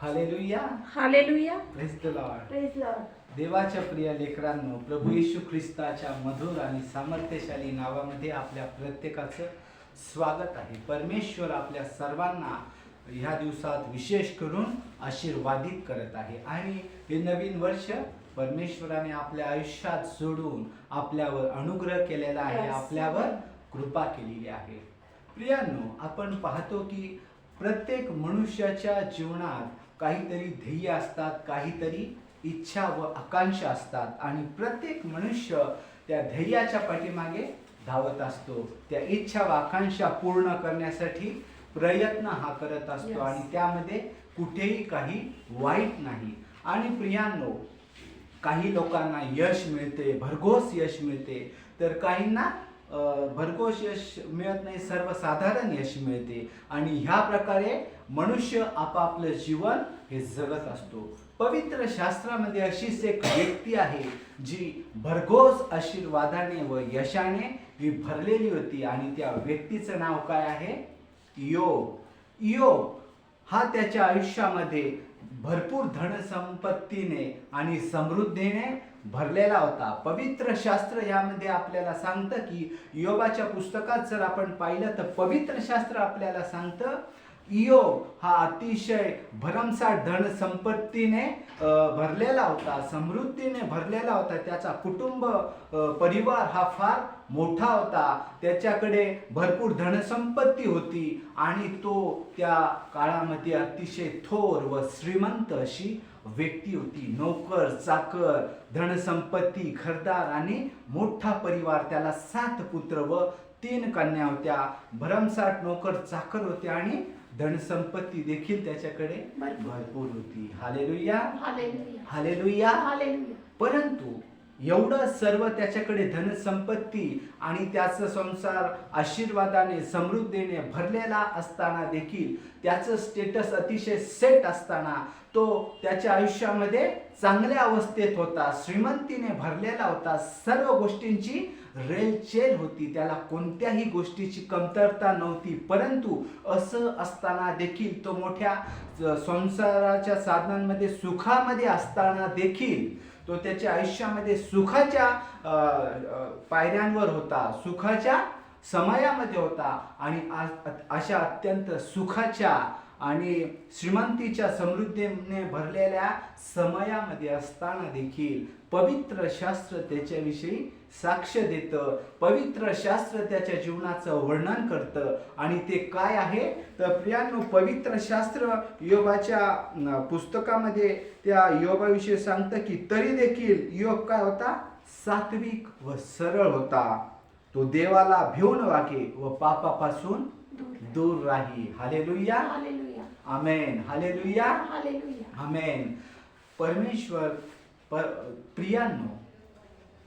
Hallelujah. Praise Lord देवाच्या प्रिय लेकरांनो प्रभू येशू ख्रिस्ताच्या मधुर आणि सामर्थ्यशाली नावामध्ये आपल्या प्रत्येकाचं स्वागत आहे. परमेश्वर आपल्या सर्वांना ह्या दिवसात विशेष करून आशीर्वादित करत आहे. आणि हे नवीन वर्ष परमेश्वराने आपल्या आयुष्यात सोडून आपल्यावर अनुग्रह केलेला आहे. आपल्यावर कृपा केलेली आहे. प्रियांनो आपण पाहतो की प्रत्येक मनुष्याच्या जीवनात काहीतरी ध्येय असतात काहीतरी इच्छा व आकांक्षा असतात आणि प्रत्येक मनुष्य त्या ध्येयाच्या पाठीमागे धावत असतो. त्या इच्छा व आकांक्षा पूर्ण करण्यासाठी प्रयत्न हा करत असतो. आणि त्यामध्ये कुठेही काही वाईट नाही. आणि प्रियांनो काही लोकांना यश मिळते भरघोस यश मिळते. तर काहींना भरघोस यश मिळत नाही सर्वसाधारण यश मिळते. आणि ह्या प्रकारे मनुष्य आपापलं जीवन हे जगत असतो. पवित्र शास्त्रामध्ये अशीच एक व्यक्ती आहे जी भरघोस आशीर्वादाने व यशाने ही भरलेली होती. आणि त्या व्यक्तीचं नाव काय आहे? योग योग हा त्याच्या आयुष्यामध्ये भरपूर धनसंपत्तीने आणि समृद्धीने भरलेला होता. पवित्र शास्त्र यामध्ये आपल्याला सांगतं की योगाच्या पुस्तकात जर आपण पाहिलं तर पवित्र शास्त्र आपल्याला सांगतं योग हा अतिशय भरमसाठ धन संपत्तीने भरलेला होता समृद्धीने भरलेला होता. त्याचा कुटुंब परिवार हा फार मोठा होता. त्याच्याकडे भरपूर धनसंपत्ती होती आणि तो त्या काळामध्ये अतिशय थोर व श्रीमंत अशी व्यक्ती होती. नोकर चाकर धनसंपत्ती घरदार आणि मोठा परिवार. त्याला सात पुत्र व तीन कन्या होत्या. भरमसाठ नोकर चाकर होत्या आणि धनसंपत्ती देखील त्याच्याकडे भरपूर. होती. हालेलुया. हालेलुया. परंतु एवढं सर्व त्याच्याकडे धनसंपत्ती आणि त्याचा संसार आशीर्वादाने समृद्धीने भरलेला असताना देखील त्याचं स्टेटस अतिशय सेट असताना तो त्याच्या आयुष्यामध्ये चांगल्या अवस्थेत होता श्रीमंतीने भरलेला होता सर्व गोष्टींची रेलचेल होती त्याला कोणत्याही गोष्टीची कमतरता नव्हती. परंतु असं असताना देखील तो मोठ्या संसाराच्या साधनांमध्ये सुखामध्ये असताना देखील तो त्याच्या आयुष्यामध्ये सुखाच्या पायऱ्यांवर होता सुखाच्या समयामध्ये होता आणि अशा अत्यंत सुखाच्या आणि श्रीमंतीच्या समृद्धीने भरलेल्या समयामध्ये असताना देखील पवित्र शास्त्र त्याच्याविषयी साक्ष देतं. पवित्र शास्त्र त्याच्या जीवनाचं वर्णन करतं. आणि ते काय आहे? तर प्रियांनो पवित्र शास्त्र योगाच्या पुस्तकामध्ये त्या योगाविषयी सांगतं की तरी देखील योग काय होता? सात्विक व सरळ होता. तो देवाला भिवून वागे व पापापासून दूर राही। Hallelujah. Hallelujah. Amen. Hallelujah. Hallelujah. Amen. परमेश्वर पर प्रियांनो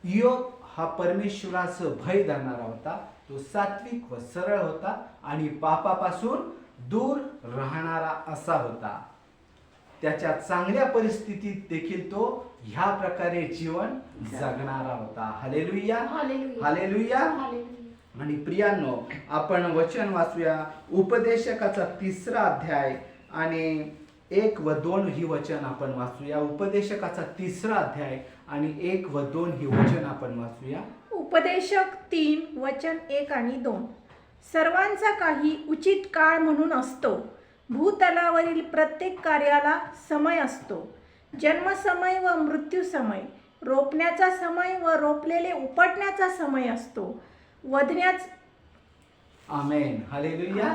योग हा परमेश्वराचं भय धरणारा होता तो सात्विक व सरळ होता आणि पापापासून दूर राहणारा असा होता. त्याच्या चांगल्या परिस्थितीत देखील तो ह्या प्रकारे जीवन जगणारा होता. हालेलुया. हालेलुया. आणि प्रियांनो आपण वचन वाचूया उपदेशकाचा तिसरा अध्याय आणि एक व दोन ही वचन आपण वाचूया. उपदेशकाचा तिसरा अध्याय आणि एक व दोन ही वचन आपण वाचूया. उपदेशक तीन वचन एक आणि दोन. सर्वांचा काही उचित काळ म्हणून असतो. भूतलावरील प्रत्येक कार्याला समय असतो. जन्मसमय व मृत्यू समय रोपण्याचा समय व रोपलेले उपटण्याचा समय असतो. वधण्याच आमेन. हालेलुया.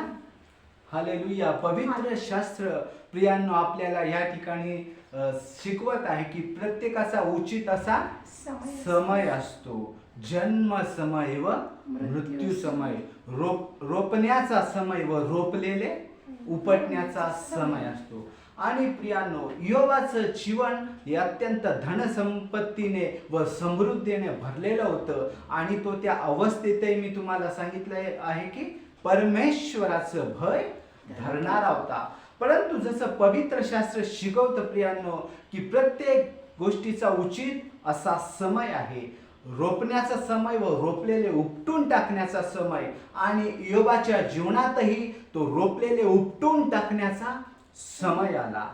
हालेलुया. पवित्र शास्त्र प्रियांनो आपल्याला या ठिकाणी शिकवत आहे की प्रत्येकाचा उचित असा समय समय असतो. जन्म समय व मृत्यू समय. रोप रोपण्याचा समय व रोपलेले उपटण्याचा समय. असतो. आणि प्रियांनो योगाचं जीवन हे अत्यंत धनसंपत्तीने व समृद्धीने भरलेलं होतं. आणि तो त्या अवस्थेतही मी तुम्हाला सांगितलं आहे की परमेश्वराचं भय धरणारा होता. परंतु जसं पवित्र शास्त्र शिकवतं प्रियांनो की प्रत्येक गोष्टीचा उचित असा समय आहे. रोपण्याचा समय व रोपलेले उपटून टाकण्याचा समय. आणि योगाच्या जीवनातही तो रोपलेले उपटून टाकण्याचा समयाला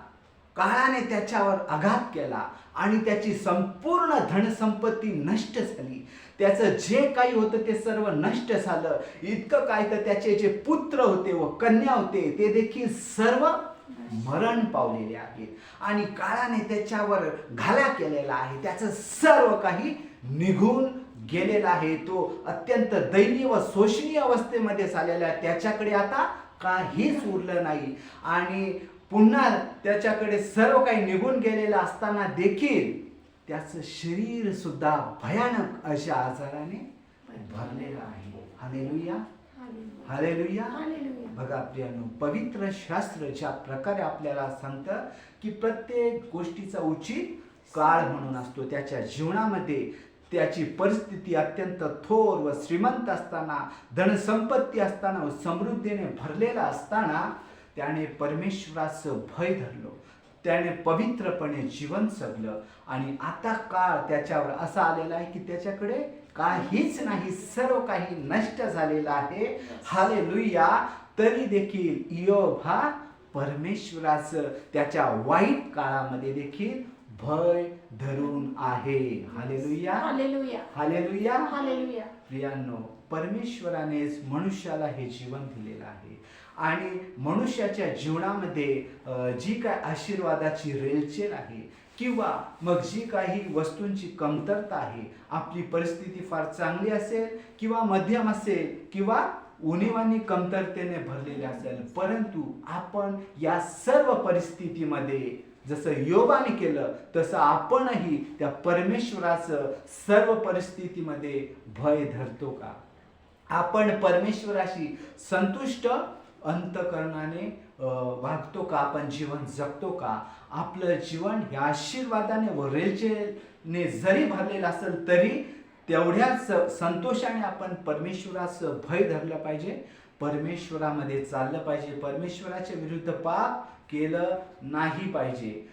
काळाने त्याच्यावर आघात केला आणि त्याची संपूर्ण धनसंपत्ती नष्ट झाली. त्याचं जे काही होतं ते सर्व नष्ट झालं. इतकं काय तर त्याचे जे पुत्र होते व कन्या होते ते देखील सर्व मरण पावलेले आहेत. आणि काळाने त्याच्यावर घाला केलेला आहे. त्याचं सर्व काही निघून गेलेला आहे. तो अत्यंत दयनीय व शोषणीय अवस्थेमध्ये झालेला आहे. त्याच्याकडे आता काहीच उरलं नाही. आणि पुन्हा त्याच्याकडे सर्व काही निघून गेलेलं असताना देखील त्याचं शरीर सुद्धा भयानक अशा आजाराने भरलेलं आहे. हालेलुया. हालेलुया. बघा प्रियानो पवित्र शास्त्र ज्या प्रकारे आपल्याला सांगतं की प्रत्येक गोष्टीचा उचित काळ म्हणून असतो. त्याच्या जीवनामध्ये त्याची परिस्थिती अत्यंत थोर व श्रीमंत असताना धनसंपत्ती असताना व समृद्धीने भरलेला असताना त्याने परमेश्वराचं भय धरलं. त्याने पवित्रपणे जीवन जगलं. आणि आता काळ त्याच्यावर असा आलेला आहे की त्याच्याकडे काहीच नाही सर्व काही नष्ट झालेलं आहे. हाले तरी देखील इयोब हा परमेश्वराचं त्याच्या वाईट काळामध्ये देखील भय धरून आहे. हालेलुया हालेलुया हालेलुया हालेलुया प्रियांनो परमेश्वरानेच मनुष्याला हे जीवन दिलेलं आहे. आणि मनुष्याच्या जीवनामध्ये जी काय आशीर्वादाची रेलचेल आहे किंवा मग जी काही वस्तूंची कमतरता आहे आपली परिस्थिती फार चांगली असेल किंवा मध्यम असेल किंवा उणीवानी कमतरतेने भरलेली असेल परंतु आपण या सर्व परिस्थितीमध्ये जसं योगाने केलं तसं आपणही त्या परमेश्वराचं सर्व परिस्थितीमध्ये भय धरतो का? आपण परमेश्वराशी संतुष्ट अंतकरणाने वागतो का? आपण जीवन जगतो का? आपलं जीवन ह्या आशीर्वादाने व रेलचेने जरी भरलेलं असेल तरी तेवढ्याच संतोषाने आपण परमेश्वराचं भय धरलं पाहिजे. परमेश्वरामध्ये चाललं पाहिजे. परमेश्वराच्या विरुद्ध पाप केलं नाही पाहिजे.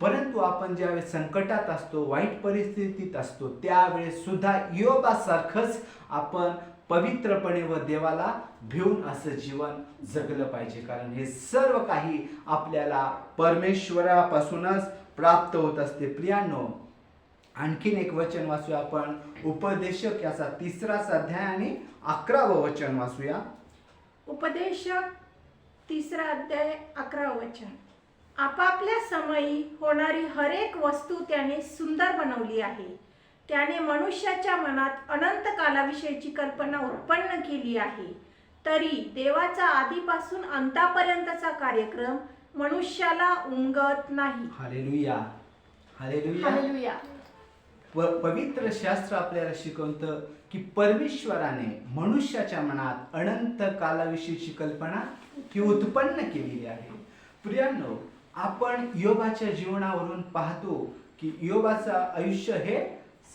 परंतु आपण ज्यावेळेस संकटात असतो वाईट परिस्थितीत असतो त्यावेळेस सुद्धा योगासारखंच आपण पवित्रपणे व देवाला भिवून असं जीवन जगलं पाहिजे. कारण हे सर्व काही आपल्याला परमेश्वरापासूनच प्राप्त होत असते. प्रियांनो आणखीन एक वचन वाचूया आपण. उपदेशक याचा तिसरा अध्याय आणि अकरावं वचन वाचूया. उपदेशक तिसरा अध्याय अकरा वचन. आपापल्या समयी होणारी हरेक वस्तू त्याने सुंदर बनवली आहे. त्याने मनुष्याच्या मनात अनंत कालाविषयीची कल्पना उत्पन्न केली आहे. तरी देवाचा आधीपासून अंतापर्यंतचा कार्यक्रम मनुष्याला उमगत नाही. हालेलुया. हालेलुया. व पवित्र शास्त्र आपल्याला शिकवतं की परमेश्वराने मनुष्याच्या मनात अनंत कालाविषयीची कल्पना ही उत्पन्न केलेली आहे. प्रियांनो आपण योगाच्या जीवनावरून पाहतो की योगाचं आयुष्य हे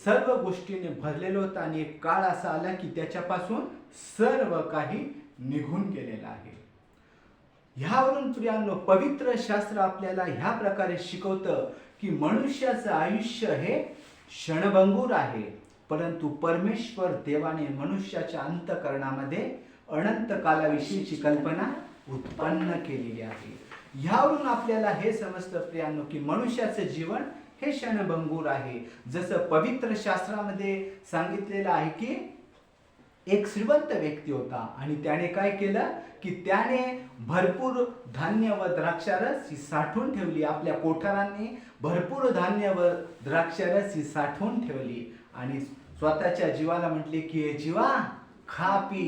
सर्व गोष्टीने भरलेलं होतं आणि एक काळ असा आला की त्याच्यापासून सर्व काही निघून गेलेलं आहे. ह्यावरून प्रियांनो पवित्र शास्त्र आपल्याला ह्या प्रकारे शिकवतं की मनुष्याचं आयुष्य हे क्षणभंगूर आहे परंतु परमेश्वर देवाने मनुष्याच्या अंतकरणामध्ये अनंत कालाविषयीची कल्पना उत्पन्न केलेली आहे. ह्यावरून आपल्याला हे समजतं प्रियांनो की मनुष्याचं जीवन हे क्षणभंगूर आहे. जसं पवित्र शास्त्रामध्ये सांगितलेलं आहे की एक श्रीमंत व्यक्ती होता आणि त्याने काय केलं की त्याने भरपूर धान्य व द्राक्षारस ही साठवून ठेवली. आपल्या कोठारांनी भरपूर धान्य व द्राक्षारस ही साठवून ठेवली. आणि स्वतःच्या जीवाला म्हटले की हे जीवा खा पी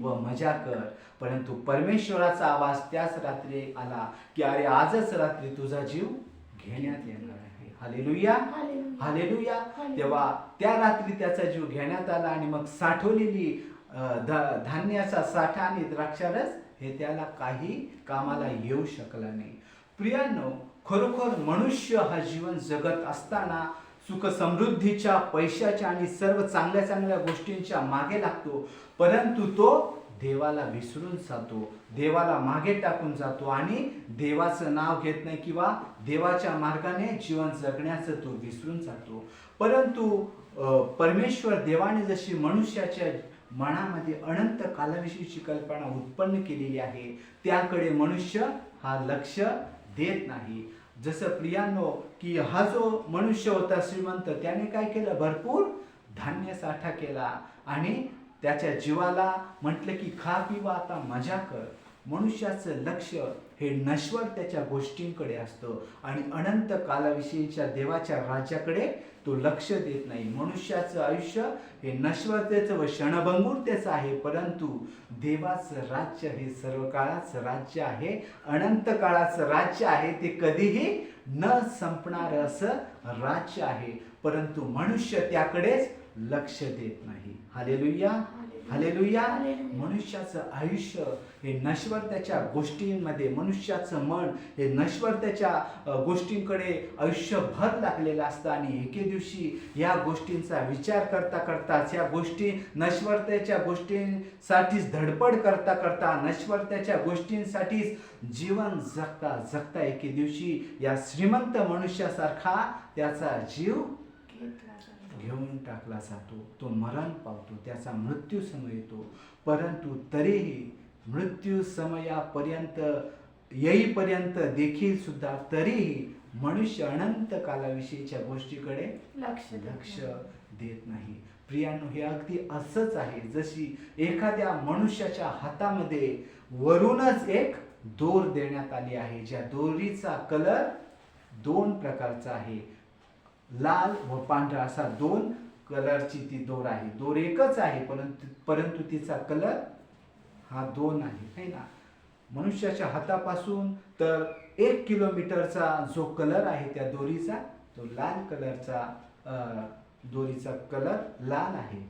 व मजा कर. परंतु परमेश्वराचा आवाज त्याच रात्री आला की अरे आजच रात्री तुझा जीव घेण्यात येणार आहे. Hallelujah hallelujah. तेव्हा त्या रात्री त्याचा जीव घेण्यात आला आणि मग साठवलेली धान्याचा साठा आणि द्राक्षारस हे त्याला काही कामाला येऊ शकला नाही. प्रियांनो खरोखर मनुष्य हा जीवन जगत असताना सुख समृद्धीच्या पैशाच्या आणि सर्व चांगल्या चांगल्या गोष्टींच्या मागे लागतो. परंतु तो देवाला विसरून जातो. देवाला मागे टाकून जातो आणि देवाचं नाव घेत नाही किंवा देवाच्या मार्गाने जीवन जगण्याचं तो विसरून जातो. परंतु परमेश्वर देवाने जशी मनुष्याच्या मनामध्ये अनंत कालाविषयीची कल्पना उत्पन्न केलेली आहे त्याकडे मनुष्य हा लक्ष देत नाही. जसं प्रियांनो की हा जो मनुष्य होता श्रीमंत त्याने काय केलं? भरपूर धान्य साठा केला आणि त्याच्या जीवाला म्हटलं की खा पिवा आता मजा कर. मनुष्याचं लक्ष हे नश्वर त्याच्या गोष्टींकडे असतं आणि अनंत कालाविषयीच्या देवाच्या राज्याकडे तो लक्ष देत नाही. मनुष्याचं आयुष्य हे नश्वरतेचं व क्षणभंगुरतेचं आहे परंतु देवाचं राज्य हे सर्व काळाचं राज्य आहे अनंत काळाचं राज्य आहे ते कधीही न संपणार असं राज्य आहे. परंतु मनुष्य त्याकडेच लक्ष देत नाही. हालेलुया. हालेलुया मनुष्याचं आयुष्य हे नश्वर त्याच्या गोष्टींमध्ये मनुष्याचं मन हे नश्वर त्याच्या अ, गोष्टींकडे आयुष्यभर लागलेलं असतं आणि एके दिवशी या गोष्टींचा विचार करता करताच या गोष्टी नश्वरतेच्या गोष्टींसाठीच धडपड करता करता नश्वरतेच्या गोष्टींसाठीच जीवन जगता जगता एके दिवशी या श्रीमंत मनुष्यासारखा त्याचा जीव घेऊन टाकला जातो तो मरण पावतो त्याचा मृत्यू समय येतो. परंतु तरीही मृत्यू समयापर्यंत येईपर्यंत देखील सुद्धा तरीही मनुष्य अनंत कालाविषयीच्या गोष्टीकडे लक्ष लक्ष. देत नाही. प्रियानो हे अगदी असंच आहे. जशी एखाद्या मनुष्याच्या हातामध्ये वरूनच एक दोर देण्यात आली आहे ज्या दोरीचा कलर दोन प्रकारचा आहे. लाल व पांढरा असा दोन कलरची ती दोर आहे. दोर एकच आहे परंतु परंतु तिचा कलर हा दोन आहे है ना? मनुष्याच्या हातापासून तर एक किलोमीटरचा जो कलर आहे त्या दोरीचा तो लाल कलरचा दोरीचा कलर लाल आहे.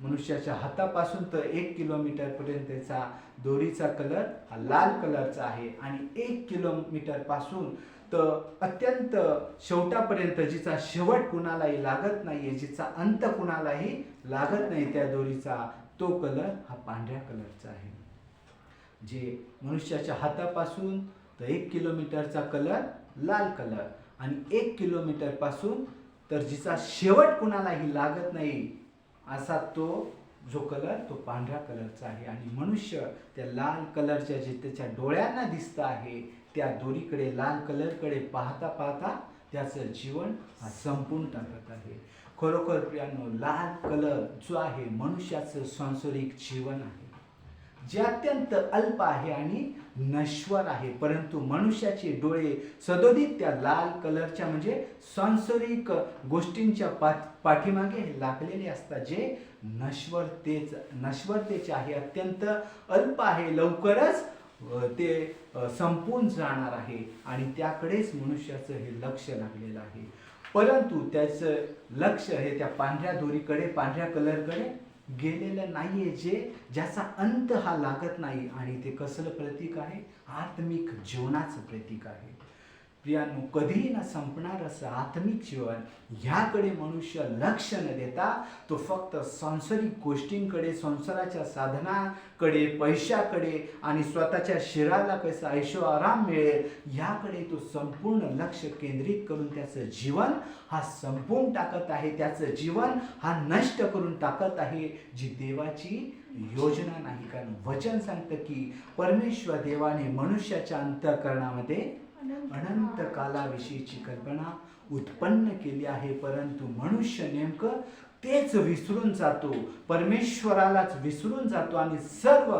मनुष्याच्या हातापासून तर एक किलोमीटर पर्यंतचा दोरीचा कलर हा लाल कलरचा आहे आणि एक किलोमीटरपासून तर अत्यंत शेवटापर्यंत जिचा शेवट कुणालाही लागत नाहीये जिचा अंत कुणालाही लागत नाही त्या दोरीचा तो कलर हा पांढऱ्या कलरचा आहे. जे मनुष्याच्या हातापासून तर एक किलोमीटरचा कलर लाल कलर आणि एक किलोमीटरपासून तर जिचा शेवट कुणालाही लागत नाही असा तो जो कलर तो पांढऱ्या कलरचा आहे. आणि मनुष्य त्या लाल कलरच्या जे त्याच्या डोळ्यांना दिसतं आहे त्या दोरीकडे लाल कलरकडे पाहता पाहता त्याचं जीवन हा संपून टाकत आहे. खरोखर प्रियानो लाल कलर जो आहे मनुष्याचं सांसारिक जीवन आहे. जे अत्यंत अल्प आहे आणि नश्वर आहे. परंतु मनुष्याचे डोळे सदोदित त्या लाल कलरच्या म्हणजे सांसारिक गोष्टींच्या पाठ पाठीमागे लागलेले असतात. जे नश्वरतेच नश्वरतेचे आहे. अत्यंत अल्प आहे. लवकरच ते संपून जाणार आहे आणि त्याकडेच मनुष्याचं हे लक्ष लागलेलं आहे. परंतु त्याचं लक्ष हे त्या पांढऱ्या दोरीकडे पांढऱ्या कलरकडे गेलेलं नाहीये जे ज्याचा अंत हा लागत नाही. आणि ते कसलं प्रतीक आहे? आत्मिक जीवनाचं प्रतीक आहे. प्रियानो कधीही न संपणार असं आत्मिक जीवन ह्याकडे मनुष्य लक्ष न देता तो फक्त सांसारिक गोष्टींकडे संसाराच्या साधनाकडे पैशाकडे आणि स्वतःच्या शरीराला कसा ऐशो आराम मिळेल ह्याकडे तो संपूर्ण लक्ष केंद्रित करून त्याचं जीवन हा संपवून टाकत आहे. त्याचं जीवन हा नष्ट करून टाकत आहे जी देवाची योजना नाही. कारण वचन सांगतं की परमेश्वर देवाने मनुष्याच्या अंतःकरणामध्ये अनंत कालाविषयीची कल्पना उत्पन्न केली आहे परंतु मनुष्य नेमकं तेच विसरून जातो परमेश्वरालाच विसरून जातो आणि सर्व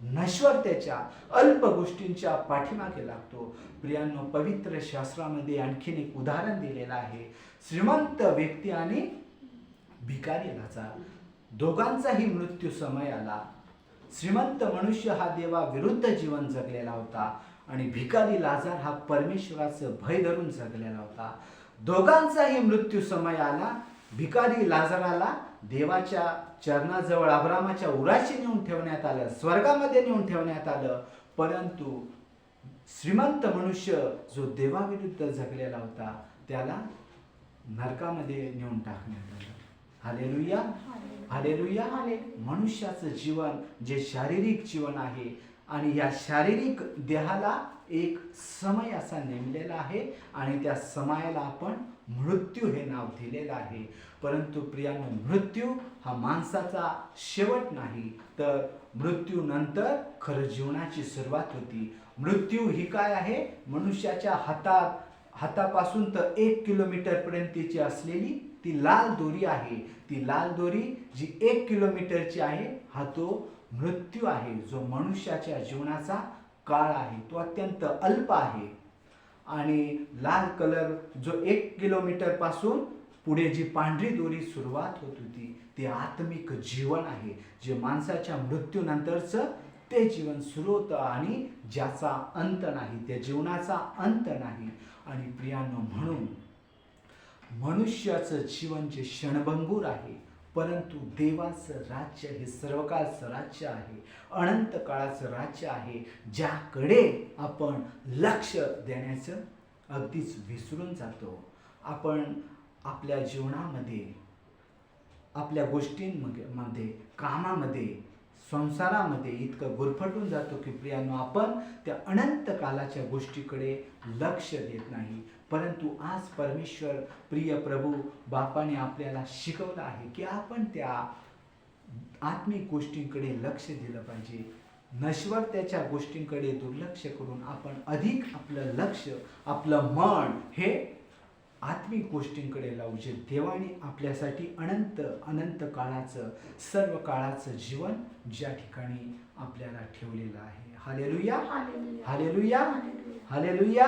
नश्वरतेच्या अल्प गोष्टींच्या पाठीमागे लागतो. प्रियांनो पवित्र शास्त्रामध्ये आणखीन एक उदाहरण दिलेलं आहे. श्रीमंत व्यक्ती आणि भिकारी लाचार दोघांचाही मृत्यू समय आला श्रीमंत मनुष्य हा देवा विरुद्ध जीवन जगलेला होता. आणि भिकारी लाजार हा परमेश्वराचं भय धरून जगलेला होता. दोघांचाही मृत्यू समय आला. भिकारी लाजाराला देवाच्या चरणाजवळ अब्रामाच्या उराशी नेऊन ठेवण्यात आलं स्वर्गामध्ये नेऊन ठेवण्यात आलं. परंतु श्रीमंत मनुष्य जो देवाविरुद्ध जगलेला होता त्याला नरकामध्ये नेऊन टाकण्यात आलं. हालेलुया. हालेलुया. मनुष्याचं जीवन जे शारीरिक जीवन आहे आणि या शारीरिक देहाला एक समय असा नेमलेला आहे आणि त्या समयाला आपण मृत्यू हे नाव दिलेलं आहे. परंतु प्रियानो मृत्यू हा माणसाचा शेवट नाही तर मृत्यूनंतर खरं जीवनाची सुरुवात होती. मृत्यू ही काय आहे? मनुष्याच्या हातात हातापासून तर एक किलोमीटरपर्यंतची असलेली ती लाल दोरी आहे. ती लाल दोरी जी एक किलोमीटरची आहे हा तो मृत्यू आहे. जो मनुष्याच्या जीवनाचा काळ आहे तो अत्यंत अल्प आहे. आणि लाल कलर जो एक किलोमीटरपासून पुढे जी पांढरी दोरी सुरुवात होत होती ते आत्मिक जीवन आहे. जे माणसाच्या मृत्यूनंतरचं ते जीवन सुरू होतं आणि ज्याचा अंत नाही त्या जीवनाचा अंत नाही. आणि प्रियांनो म्हणून मनुष्याचं जीवन जे क्षणभंगूर आहे परंतु देवाचं राज्य हे सर्वकाळचं राज्य आहे अनंत काळाचं राज्य आहे ज्याकडे आपण लक्ष देण्याचं अगदीच विसरून जातो. आपण आपल्या जीवनामध्ये आपल्या गोष्टींमध्ये मध्ये कामामध्ये संसारामध्ये इतकं गुरफटून जातो की प्रियानो आपण त्या अनंत कालाच्या गोष्टीकडे लक्ष देत नाही. परंतु आज परमेश्वर प्रिय प्रभू बापाने आपल्याला शिकवलं आहे की आपण त्या आत्मिक गोष्टींकडे लक्ष दिलं पाहिजे. नश्वर त्याच्या गोष्टींकडे दुर्लक्ष करून आपण अधिक आपलं लक्ष आपलं मन हे आत्मिक गोष्टींकडे लावू जे देवाने आपल्यासाठी अनंत अनंत काळाचं सर्व काळाचं जीवन ज्या ठिकाणी आपल्याला ठेवलेलं आहे. हालेलुया हालेलुया हालेलुया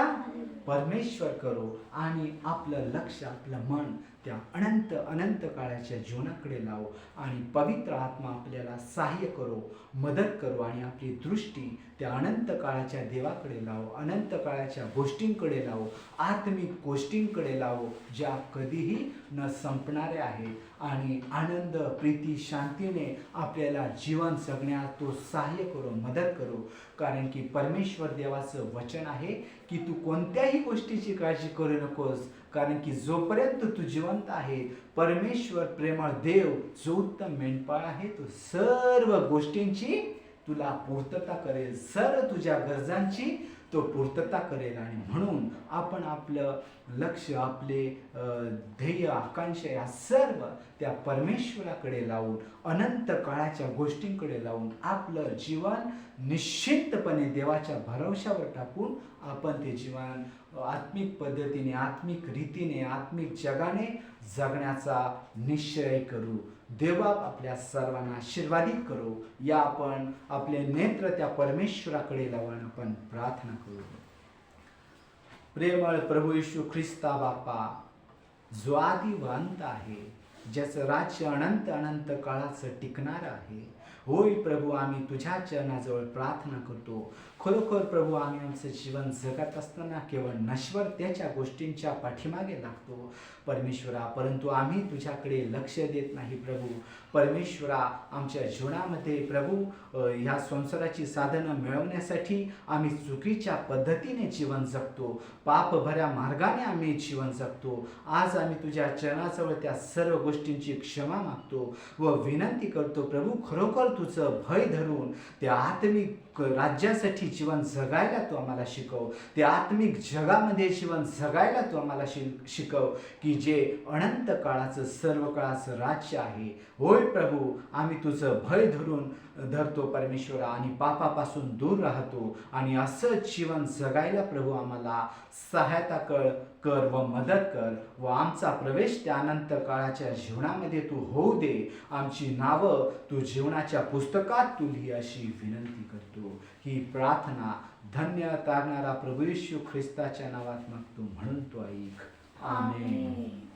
परमेश्वर करो आणि आपलं लक्ष आपलं मन त्या अनंत अनंत काळाच्या जीवनाकडे लावो आणि पवित्र आत्मा आपल्याला सहाय्य करो मदत करो आणि आपली दृष्टी त्या अनंत काळाच्या देवाकडे लावो अनंत काळाच्या गोष्टींकडे लावो आत्मिक गोष्टींकडे लावो ज्या कधीही न संपणाऱ्या आहेत. आणि आनंद प्रीती शांतीने आपल्याला जीवन जगण्यात तो सहाय्य करो मदत करो. कारण की परमेश्वर देवाचं वचन आहे की तू कोणत्याही गोष्टीची काळजी करू नकोस कारण की जोपर्यंत तू जिवंत आहे परमेश्वर प्रेमळ देव जो उत्तम मेंढपाळ आहे तो सर्व गोष्टींची तुला पूर्तता करेल. सर्व तुझ्या गरजांची तो पूर्तता करेल आणि म्हणून आपण आपलं लक्ष आपले ध्येय आकांक्षा या सर्व त्या परमेश्वराकडे लावून अनंत काळाच्या गोष्टींकडे लावून आपलं जीवन निश्चितपणे देवाच्या भरवशावर टाकून आपण ते जीवन आत्मिक पद्धतीने आत्मिक रीतीने आत्मिक जगाने जगण्याचा निश्चय करू. देवा आपल्या सर्वांना आशीर्वादित करू. या आपण आपले नेत्र त्या परमेश्वराकडे लावून आपण प्रार्थना करू. प्रेमळ प्रभू येशू ख्रिस्ता बापा जो आदी आहे ज्याचं राज्य अनंत अनंत काळाचं टिकणार आहे होय प्रभू आम्ही तुझ्या चरणाजवळ प्रार्थना करतो. खरोखर प्रभू आम्ही आमचं जीवन जगत असताना केवळ नश्वर त्याच्या गोष्टींच्या पाठीमागे लागतो. परमेश्वरा परंतु आम्ही तुझ्याकडे लक्ष देत नाही प्रभू. परमेश्वरा आमच्या जीवनामध्ये प्रभू ह्या संसाराची साधनं मिळवण्यासाठी आम्ही चुकीच्या पद्धतीने जीवन जगतो. पापभऱ्या मार्गाने आम्ही जीवन जगतो. आज आम्ही तुझ्या चरणाजवळ त्या सर्व गोष्टींची क्षमा मागतो व विनंती करतो प्रभू खरोखर तुझं भय धरून त्या आत्मिक राज्यासाठी जीवन जगायला तू आम्हाला शिकव. ते आत्मिक जगामध्ये जीवन जगायला तू आम्हाला शि- शिकव की जे अनंत काळाचं सर्व काळाचं राज्य आहे. होय प्रभू आम्ही तुझं भय धरून धरतो परमेश्वरा आणि पापापासून दूर राहतो आणि असं जीवन जगायला प्रभू आम्हाला सहायता कळ कर व मदत कर व आमचा प्रवेश त्या अनंत काळाच्या जीवनामध्ये तू होऊ दे. आमची नावं तू जीवनाच्या पुस्तकात तू लिही अशी विनंती करतो. ही प्रार्थना धन्य तारणारा प्रभू येशू ख्रिस्ताच्या नावात मागतो म्हणून तो ऐक. आमेन.